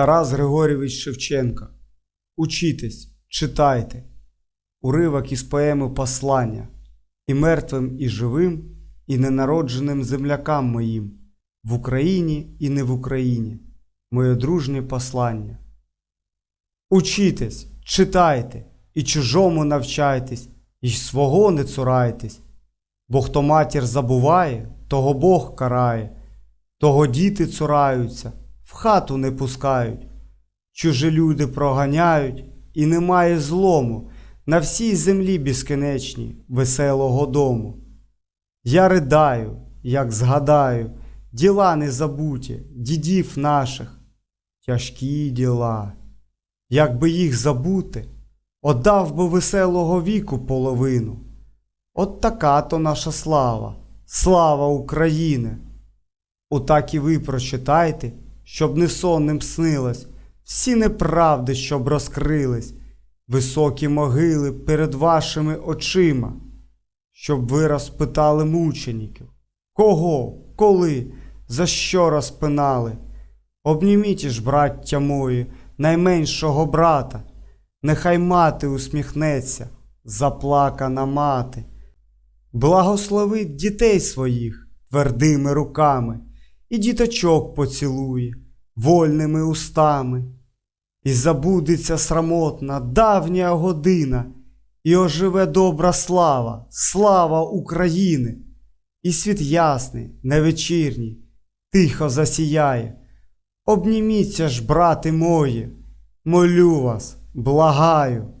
Тарас Григорійович Шевченко. Учітесь, читайте. Уривок із поеми Послання і мертвим, і живим, і ненародженим землякам моїм, в Україні і не в Україні, моє дружнє послання. Учітесь, читайте, і чужому навчайтесь, і свого не цурайтесь, бо хто матір забуває, того Бог карає, того діти цураються, в хату не пускають, чужі люди проганяють, і немає злому на всій землі безкінечній веселого дому. Я ридаю, як згадаю, діла незабуті, дідів наших, тяжкі діла. Якби їх забути, отдав би веселого віку половину. От така то наша слава, слава України. Отак і ви прочитайте, щоб не сонним снилось, всі неправди, щоб розкрились, високі могили перед вашими очима, щоб ви розпитали мучеників, кого, коли, за що розпинали. Обніміть ж, браття мої, найменшого брата, нехай мати усміхнеться, заплакана мати. Благословить дітей своїх твердими руками, і діточок поцілує вольними устами, і забудеться срамотна давня година, і оживе добра слава, слава України, і світ ясний, невечірній, тихо засіяє. Обніміться ж, брати мої, молю вас, благаю.